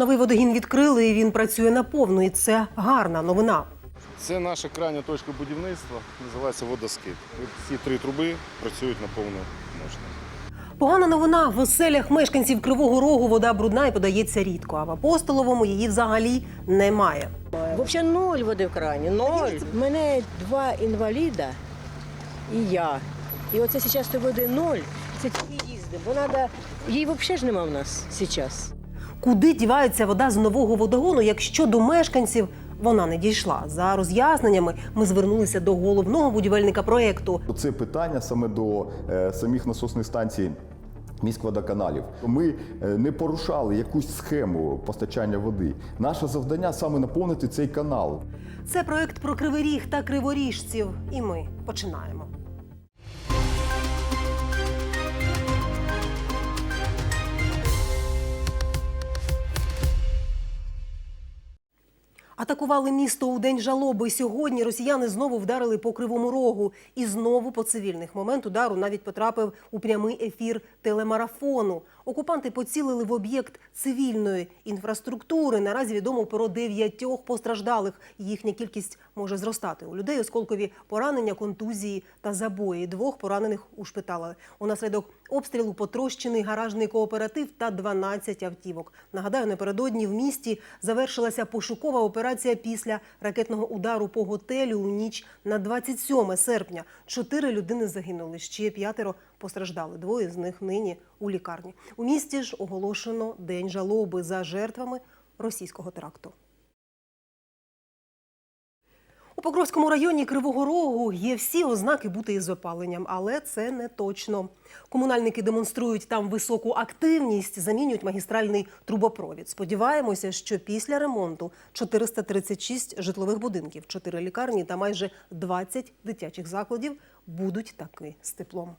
Новий водогін відкрили, і він працює наповну. І це гарна новина. Це наша крайня точка будівництва, називається водоскид. Ці три труби працюють на повну мощність. Погана новина в оселях мешканців Кривого Рогу вода брудна і подається рідко. А в апостоловому її взагалі немає. Взагалі ноль води в крані, ноль. У мене два інваліда і я. І оце зараз води ноль. Це тільки їздимо. Бо треба. Її взагалі ж нема в нас зараз. Куди дівається вода з нового водогону, якщо до мешканців вона не дійшла? За роз'ясненнями ми звернулися до головного будівельника проекту. Це питання саме до е, самих насосних станцій. Міськводоканалів. Ми е, не порушали якусь схему постачання води. Наше завдання саме наповнити цей канал. Це проект про кривий ріг та криворіжців. І ми починаємо. Атакували місто у день жалоби. Сьогодні росіяни знову вдарили по кривому рогу. І знову по цивільних. Момент удару навіть потрапив у прямий ефір телемарафону. Окупанти поцілили в об'єкт цивільної інфраструктури. Наразі відомо про дев'ятьох постраждалих. Їхня кількість може зростати. У людей осколкові поранення, контузії та забої. Двох поранених ушпитали. Унаслідок обстрілу потрощений гаражний кооператив та 12 автівок. Нагадаю, напередодні в місті завершилася пошукова операція після ракетного удару по готелю у ніч на 27 серпня. Чотири людини загинули, ще п'ятеро постраждали. Двоє з них нині у лікарні. У місті ж оголошено день жалоби за жертвами російського теракту. У Покровському районі Кривого Рогу є всі ознаки бути із опаленням, але це не точно. Комунальники демонструють там високу активність, замінюють магістральний трубопровід. Сподіваємося, що після ремонту 436 житлових будинків, 4 лікарні та майже 20 дитячих закладів будуть таки з теплом.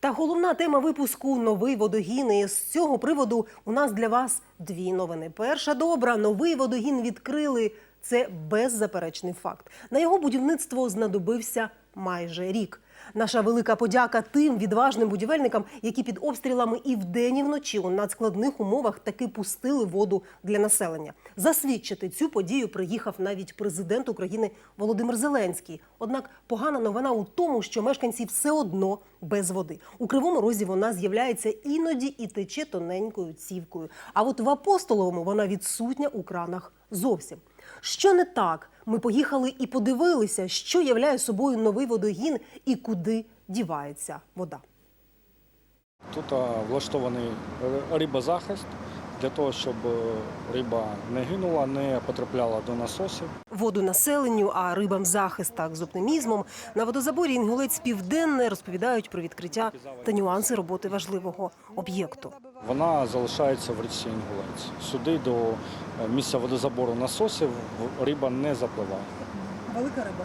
Та головна тема випуску новий водогін. І з цього приводу у нас для вас дві новини. Перша добра, новий водогін відкрили. Це беззаперечний факт. На його будівництво знадобився майже рік. Наша велика подяка тим відважним будівельникам, які під обстрілами і вдень, і вночі у надскладних умовах таки пустили воду для населення. Засвідчити цю подію приїхав навіть президент України Володимир Зеленський. Однак погана новина у тому, що мешканці все одно без води. У кривому розі вона з'являється іноді і тече тоненькою цівкою. А от в апостоловому вона відсутня у кранах зовсім. Що не так? Ми поїхали і подивилися, що являє собою новий водогін і куди дівається вода. Тут влаштований ри- рибозахист для того, щоб е, риба не гинула, не потрапляла до насосів. Воду населенню, а рибам захист так з оптимізмом. На водозаборі Інгулець Південне розповідають про відкриття та нюанси роботи важливого об'єкту. Вона залишається в річці Інгулець. Сюди до е, місця водозабору насосів риба не запливає. Велика риба.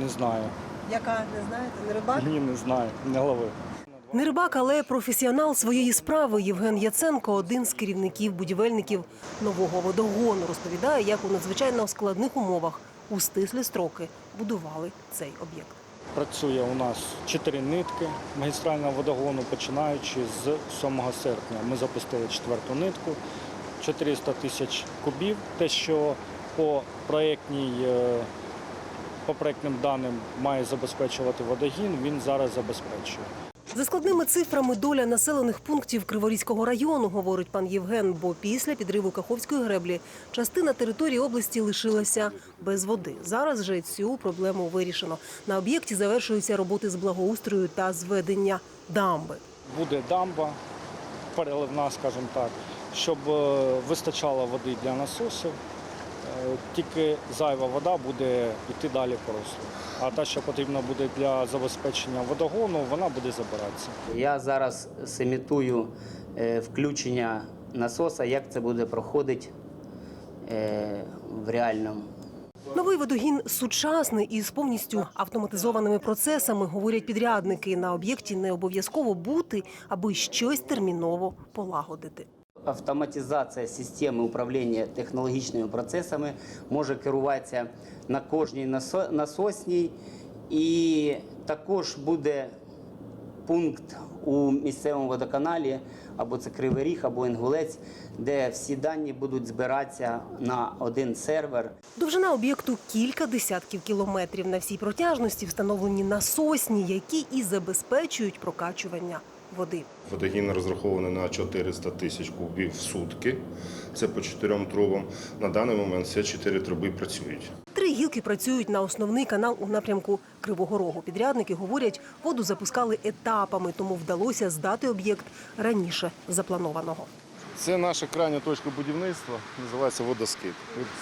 Не знаю. Яка не знаєте, не рибак? Ні, не знаю, не ловив. Не рибак, але професіонал своєї справи Євген Яценко, один з керівників будівельників нового водогону, розповідає, як у надзвичайно складних умовах у стислі строки будували цей об'єкт. Працює у нас чотири нитки магістрального водогону, починаючи з 7 серпня. Ми запустили четверту нитку, 400 тисяч кубів. Те, що по проєктній, е, по проєктним даним має забезпечувати водогін, він зараз забезпечує. За складними цифрами доля населених пунктів Криворізького району, говорить пан Євген, бо після підриву Каховської греблі частина території області лишилася без води. Зараз же цю проблему вирішено. На об'єкті завершуються роботи з благоустрою та зведення дамби. Буде дамба переливна, скажімо так, щоб е, вистачало води для насосів. Е, Тільки зайва вода буде йти далі по руслу. А та, що потрібна буде для забезпечення водогону, вона буде забиратися. Я зараз симітую е, включення насоса, як це буде проходити е, в реальному. Новий водогін сучасний і з повністю автоматизованими процесами, говорять підрядники. На об'єкті не обов'язково бути, аби щось терміново полагодити. Автоматизація системи управління технологічними процесами може керуватися на кожній насо- насосній, і також буде пункт у місцевому водоканалі, або це Кривий Ріг, або Інгулець, де всі дані будуть збиратися на один сервер. Довжина об'єкту кілька десятків кілометрів. На всій протяжності встановлені насосні, які і забезпечують прокачування води. Водогін розрахований на 400 тисяч кубів в сутки. Це по чотирьом трубам. На даний момент всі чотири труби працюють. Три гілки працюють на основний канал у напрямку Кривого Рогу. Підрядники говорять, воду запускали етапами, тому вдалося здати об'єкт раніше запланованого. Це наша крайня точка будівництва, називається водоскид.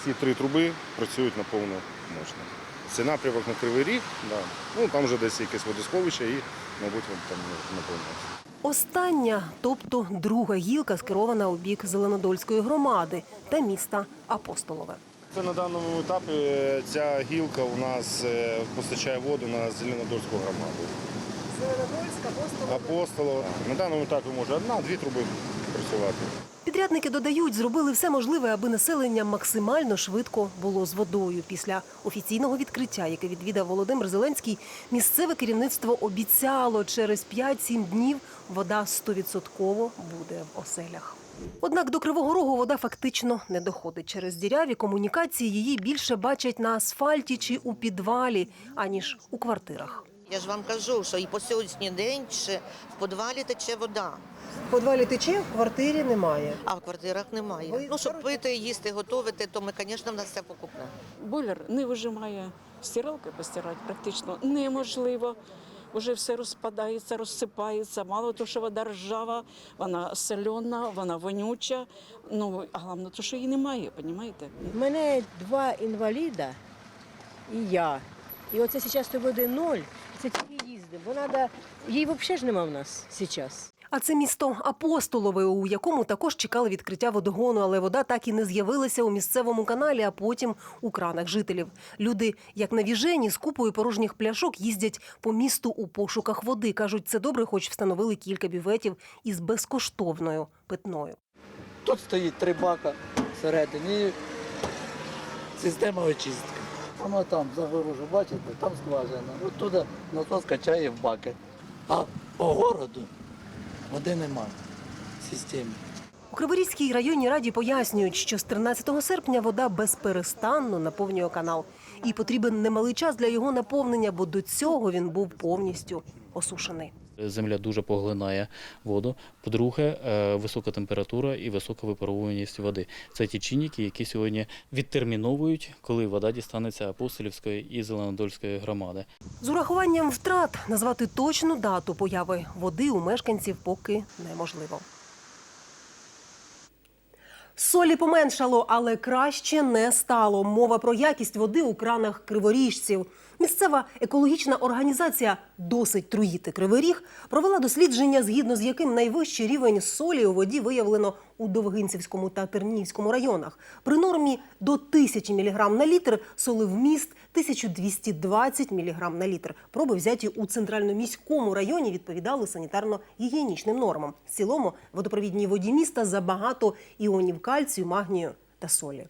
Ці три труби працюють на повну мощність. Це напрямок на Кривий Ріг, да. ну, там вже десь якесь водосховище і, мабуть, там наповнюється. Остання, тобто друга гілка, скерована у бік Зеленодольської громади та міста Апостолове. Це на даному етапі е, ця гілка у нас е, постачає воду на Зеленодольську громаду. Зеленодольська, Апостолова. На даному етапі може одна-дві труби працювати. Підрядники додають, зробили все можливе, аби населення максимально швидко було з водою. Після офіційного відкриття, яке відвідав Володимир Зеленський, місцеве керівництво обіцяло, через 5-7 днів вода 100% буде в оселях. Однак до Кривого Рогу вода фактично не доходить. Через діряві комунікації її більше бачать на асфальті чи у підвалі, аніж у квартирах. Я ж вам кажу, що і по сьогоднішній день ще в підвалі тече вода, В підвалі тече, в квартирі немає. а в квартирах немає. Ви Ну, щоб пити, їсти, готувати, то ми, звісно, в нас все покупне. Бойлер не вижимає. Стиралкою постирати практично неможливо. Уже все розпадається, розсипається. Мало того, що вода ржава, вона солена, вона вонюча. Ну а головне, то, що її немає, розумієте? У мене два інваліда і я. І оце зараз води ноль, це тільки їздимо. Бо треба, її взагалі ж нема в нас зараз. А це місто Апостолове, у якому також чекали відкриття водогону, але вода так і не з'явилася у місцевому каналі, а потім у кранах жителів. Люди, як навіжені, з купою порожніх пляшок їздять по місту у пошуках води. кажуть, це добре, хоч встановили кілька бюветів із безкоштовною питною. Тут стоїть три бака всередині система очистки. Воно там загорожу, бачите, там скважина. Оттуда насос качає в баки. А по городу води немає в системі. У Криворізькій районній раді пояснюють, що з 13 серпня вода безперестанно наповнює канал. І потрібен немалий час для його наповнення, бо до цього він був повністю осушений. Земля дуже поглинає воду. По-друге, е, висока температура і висока випаровуваність води. Це ті чинники, які сьогодні відтерміновують, коли вода дістанеться апостолівської і зеленодольської громади. З урахуванням втрат назвати точну дату появи води у мешканців поки неможливо. Солі поменшало, але краще не стало. Мова про якість води у кранах криворіжців. Місцева екологічна організація досить труїти кривий ріг провела дослідження, згідно з яким найвищий рівень солі у воді виявлено у Довгинцівському та Тернівському районах. При нормі до 1000 мг на літр солевміст 1220 мг на літр. Проби взяті у центральноміському районі відповідали санітарно-гігієнічним нормам. В цілому водопровідній воді міста забагато іонів кальцію, магнію та солі.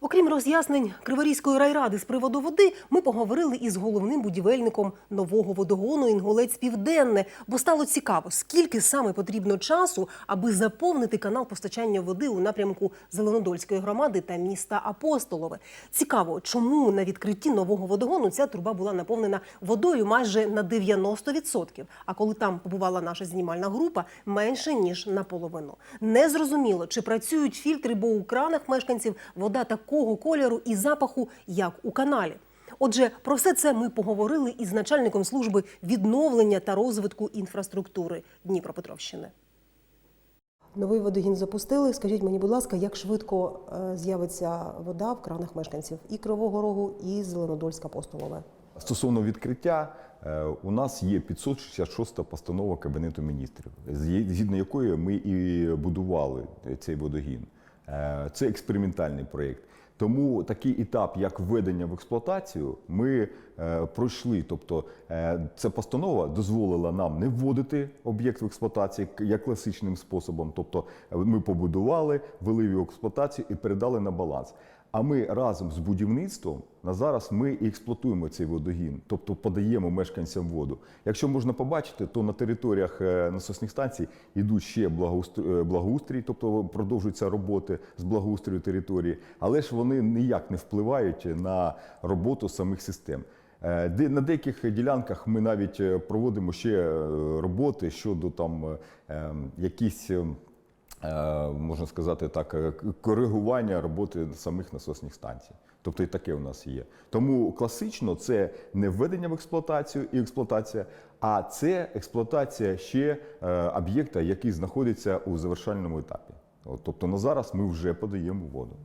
Окрім роз'яснень Криворізької райради з приводу води, ми поговорили із головним будівельником нового водогону Інгулець Південне, бо стало цікаво, скільки саме потрібно часу, аби заповнити канал постачання води у напрямку Зеленодольської громади та міста Апостолове. Цікаво, чому на відкритті нового водогону ця труба була наповнена водою майже на 90%, а коли там побувала наша знімальна група, менше ніж наполовину. Незрозуміло, чи працюють фільтри, бо у кранах мешканців вода такого кольору і запаху, як у каналі. Отже, про все це ми поговорили із начальником служби відновлення та розвитку інфраструктури Дніпропетровщини. Новий водогін запустили. Скажіть мені, будь ласка, як швидко е, з'явиться вода в кранах мешканців і Кривого Рогу, і Зеленодольська Постолове? Стосовно відкриття, е, у нас є 566 постанова Кабінету міністрів, згідно якої ми і будували цей водогін. Е, Це експериментальний проєкт. Тому такий етап, як введення в експлуатацію, ми е, пройшли. Тобто, е, ця постанова дозволила нам не вводити об'єкт в експлуатацію як класичним способом. Тобто, ми побудували, ввели в експлуатацію і передали на баланс. А ми разом з будівництвом на зараз ми і експлуатуємо цей водогін, тобто подаємо мешканцям воду. Якщо можна побачити, то на територіях е, насосних станцій йдуть ще благоустрій, е, тобто продовжуються роботи з благоустрою території, але ж вони ніяк не впливають на роботу самих систем. Е, на деяких ділянках ми навіть проводимо ще роботи щодо там ем, якісь. Е, можна сказати так, е, коригування роботи самих насосних станцій. Тобто і таке у нас є. Тому класично це не введення в експлуатацію і експлуатація, а це експлуатація ще е, об'єкта, який знаходиться у завершальному етапі. От, тобто на зараз ми вже подаємо воду.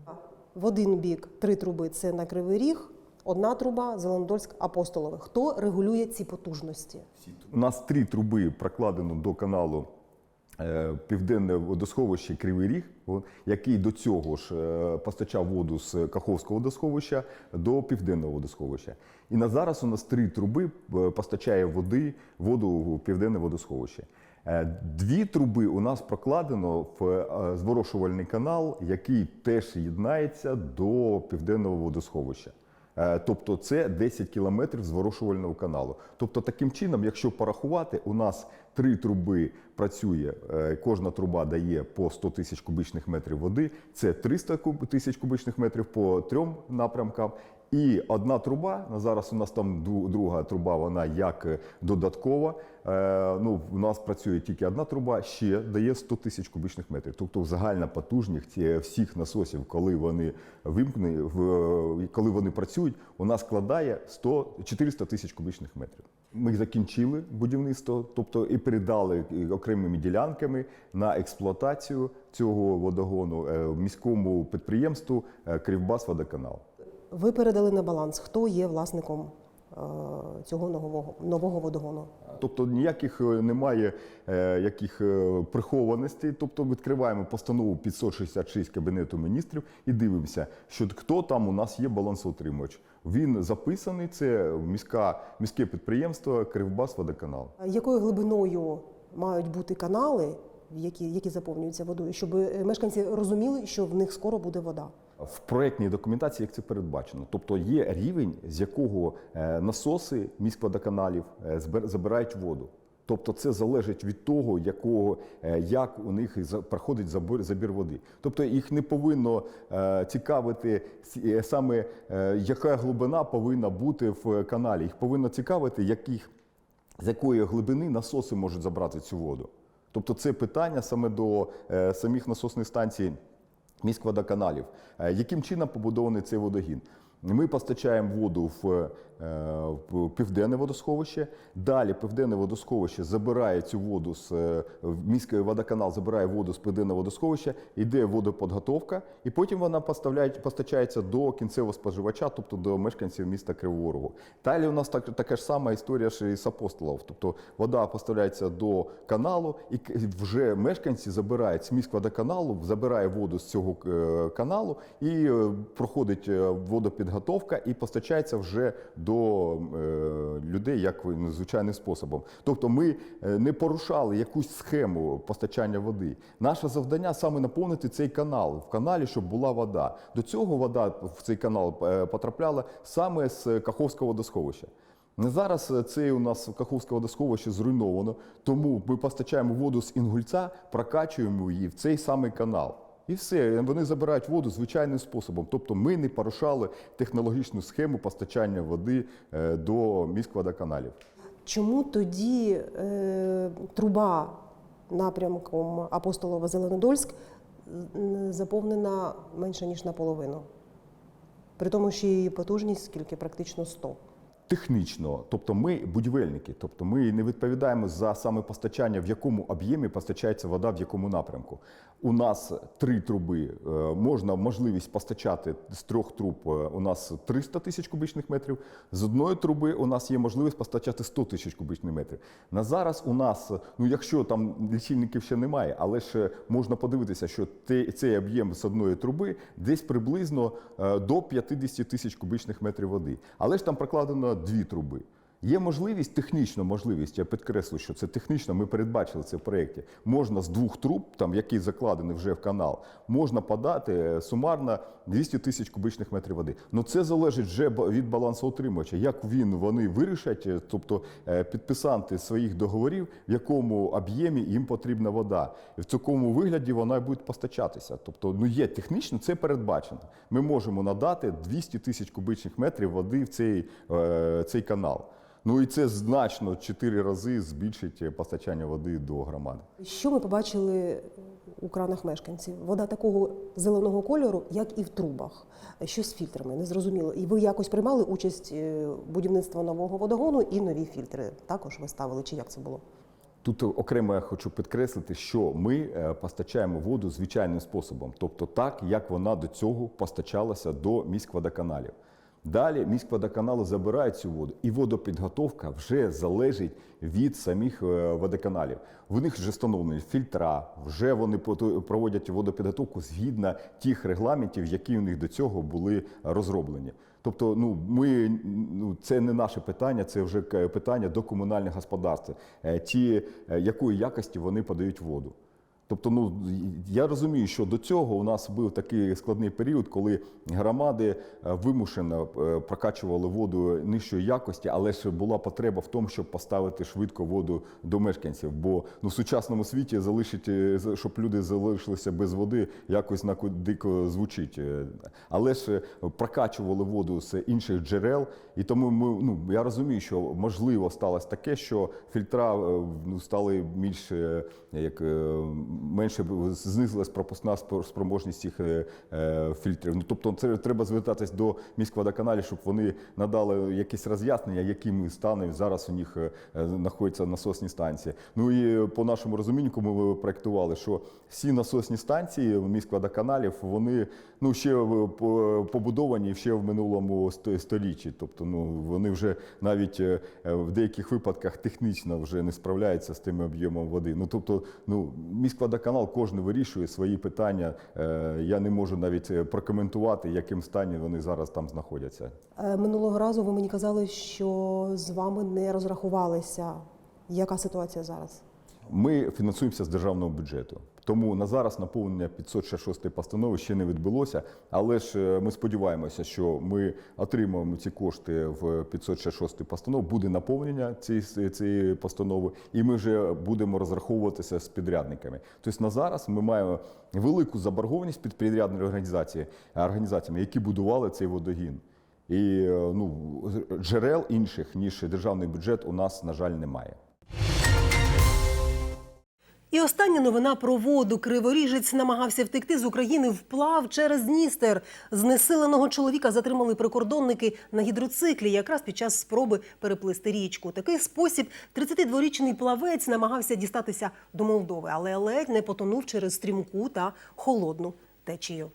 В один бік три труби це на Кривий Ріг, одна труба Зеленодольськ Апостолове. Хто регулює ці потужності? У нас три труби прокладено до каналу Південне водосховище Кривий Ріг, який до цього ж е, постачав воду з Каховського водосховища до Південного водосховища. І на зараз у нас три труби е, постачає води, воду в Південне водосховище. Е, Дві труби у нас прокладено в е, зворошувальний канал, який теж єднається до Південного водосховища. Е, Тобто це 10 кілометрів зворушувального каналу. Тобто, таким чином, якщо порахувати, у нас три труби працює, е, кожна труба дає по 100 тисяч кубічних метрів води. Це 300 куб- тисяч кубічних метрів по трьом напрямкам. І одна труба, на зараз у нас там друга труба, вона як е, додаткова. Е, Ну, у нас працює тільки одна труба, ще дає 100 тисяч кубічних метрів. Тобто загальна потужність всіх насосів, коли вони вимкнені, в- коли вони працюють, нас складає 100, 400 тисяч кубічних метрів. Ми закінчили будівництво, тобто і передали окремими ділянками на експлуатацію цього водогону е, міському підприємству е, Кривбас водоканал. Ви передали на баланс. Хто є власником цього нового, нового водогону? Тобто ніяких е, немає е, яких е, прихованостей. Тобто відкриваємо постанову 566 Кабінету міністрів і дивимося, що хто там у нас є балансоутримувач. Він записаний, це міська, міське підприємство Кривбас водоканал. Якою глибиною мають бути канали, які, які заповнюються водою, щоб е, мешканці розуміли, що в них скоро буде вода? В проєктній документації як це передбачено. Тобто є рівень, з якого е, насоси міськводоканалів е, забирають воду. Тобто це залежить від того, якого, е, як у них проходить забір, води. Тобто їх не повинно цікавити саме яка глибина повинна бути в каналі. Їх повинно цікавити, яких, з якої глибини насоси можуть забрати цю воду. Тобто це питання саме до самих насосних станцій міськводоканалів. Е, Яким чином побудований цей водогін? Ми постачаємо воду в південне водосховище. Далі південне водосховище забирає цю воду з е, міський водоканал, забирає воду з південного водосховища, йде водоподготовка, і потім вона постачається до кінцевого споживача, тобто до мешканців міста Кривого Рогу. Далі у нас так, така ж сама історія ж і з апостолів. Тобто вода поставляється до каналу, і вже мешканці забирають з міськводоканалу, забирає воду з цього е, каналу і е, проходить е, водопідготовка і постачається вже до е, людей як ну, звичайним способом. Тобто ми е, не порушали якусь схему постачання води. Наше завдання саме наповнити цей канал в каналі, щоб була вода. До цього вода в цей канал е, потрапляла саме з Каховського водосховища. Зараз це у нас Каховське водосховище зруйновано, тому ми постачаємо воду з Інгульця, прокачуємо її в цей самий канал. І все, вони забирають воду звичайним способом. Тобто ми не порушали технологічну схему постачання води е, до міськводоканалів. Чому тоді е, труба напрямком Апостолова Зеленодольськ заповнена менше ніж наполовину? При тому, що її потужність скільки практично 100. Технічно, тобто ми будівельники, тобто ми не відповідаємо за саме постачання, в якому об'ємі постачається вода, в якому напрямку. У нас три труби, е, можна можливість постачати з трьох труб е, у нас 300 тисяч кубічних метрів. З одної труби у нас є можливість постачати 100 тисяч кубічних метрів. На зараз у нас, ну якщо там лічильників ще немає, але ж можна подивитися, що цей об'єм з одної труби десь приблизно е, до 50 тисяч кубічних метрів води. Але ж там прокладено дві труби. Є можливість, технічна можливість, я підкреслю, що це технічно, ми передбачили це в проєкті. Можна з двох труб, там, які закладені вже в канал, можна подати е, сумарно 200 тисяч кубичних метрів води. Ну це залежить вже від балансоутримувача, як він вони вирішать, е, тобто е, підписанти своїх договорів, в якому об'ємі їм потрібна вода. І в такому вигляді вона буде постачатися. Тобто, ну є технічно, це передбачено. Ми можемо надати 200 тисяч кубичних метрів води в цей, цей канал. Ну і це значно чотири рази збільшить е, постачання води до громади. Що ми побачили у кранах мешканців? Вода такого зеленого кольору, як і в трубах. Що з фільтрами? Не зрозуміло. І ви якось приймали участь е, будівництва нового водогону і нові фільтри також ви ставили, чи як це було? Тут окремо я хочу підкреслити, що ми е, постачаємо воду звичайним способом, тобто так, як вона до цього постачалася до міськводоканалів. Далі міськводоканали забирають цю воду, і водопідготовка вже залежить від самих е, водоканалів. В них вже встановлені фільтра, вже вони проводять водопідготовку згідно тих регламентів, які у них до цього були розроблені. Тобто, ну ми ну це не наше питання, це вже питання до комунальних господарств, е, ті е, якої якості вони подають воду. Тобто, ну я розумію, що до цього у нас був такий складний період, коли громади е, вимушено е, прокачували воду нижчої якості, але ж була потреба в тому, щоб поставити швидко воду до мешканців. Бо ну в сучасному світі залишити, щоб люди залишилися без води, якось наку- дико звучить. Е, Але ж е, прокачували воду з інших джерел, і тому ми ну я розумію, що можливо сталося таке, що фільтра е, ну стали більш е, як е, менше знизилась пропускна спроможність цих е, е, фільтрів. Ну тобто, це треба звертатись до міськводоканалів, щоб вони надали якісь роз'яснення, якими станом зараз у них е, знаходяться насосні станції. Ну і по нашому розумінню, ми проектували, що всі насосні станції міськводоканалів, вони ну ще побудовані ще в минулому сто- столітті. Тобто, ну вони вже навіть в деяких випадках технічно вже не справляються з тим об'ємом води. Ну тобто, ну міськводоканал кожен вирішує свої питання. Е, Я не можу навіть е, прокоментувати, яким стані вони зараз там знаходяться. Е, Минулого разу ви мені казали, що з вами не розрахувалися. Яка ситуація зараз? Ми фінансуємося з державного бюджету. Тому на зараз наповнення 506 постанови ще не відбулося. Але ж е, ми сподіваємося, що ми отримаємо ці кошти в 506 постанову. Буде наповнення цієї, цієї постанови, і ми вже будемо розраховуватися з підрядниками. Тобто на зараз ми маємо велику заборгованість під підрядними організації, організаціями, які будували цей водогін. І е, ну, джерел інших ніж державний бюджет у нас, на жаль, немає. І остання новина про воду. Криворіжець намагався втекти з України вплав через Дністер. Знесиленого чоловіка затримали прикордонники на гідроциклі, якраз під час спроби переплисти річку. Такий спосіб 32-річний плавець намагався дістатися до Молдови, але ледь не потонув через стрімку та холодну течію.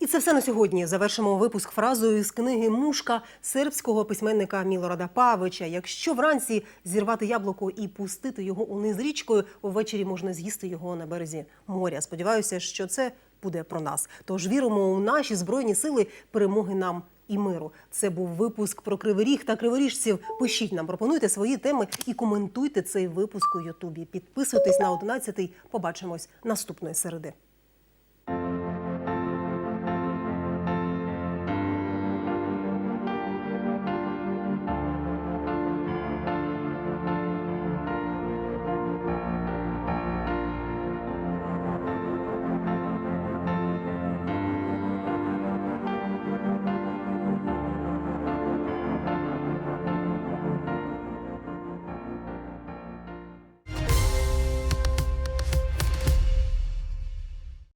І це все на сьогодні. Завершимо випуск фразою з книги Мушка сербського письменника Мілорада Павича. Якщо вранці зірвати яблуко і пустити його униз річкою, ввечері можна з'їсти його на березі моря. Сподіваюся, що це буде про нас. Тож віримо у наші збройні сили перемоги нам. І миру це був випуск про кривий ріг та криворіжців. Пишіть нам, пропонуйте свої теми і коментуйте цей випуск у Ютубі. Підписуйтесь на 11. Побачимось наступної середи.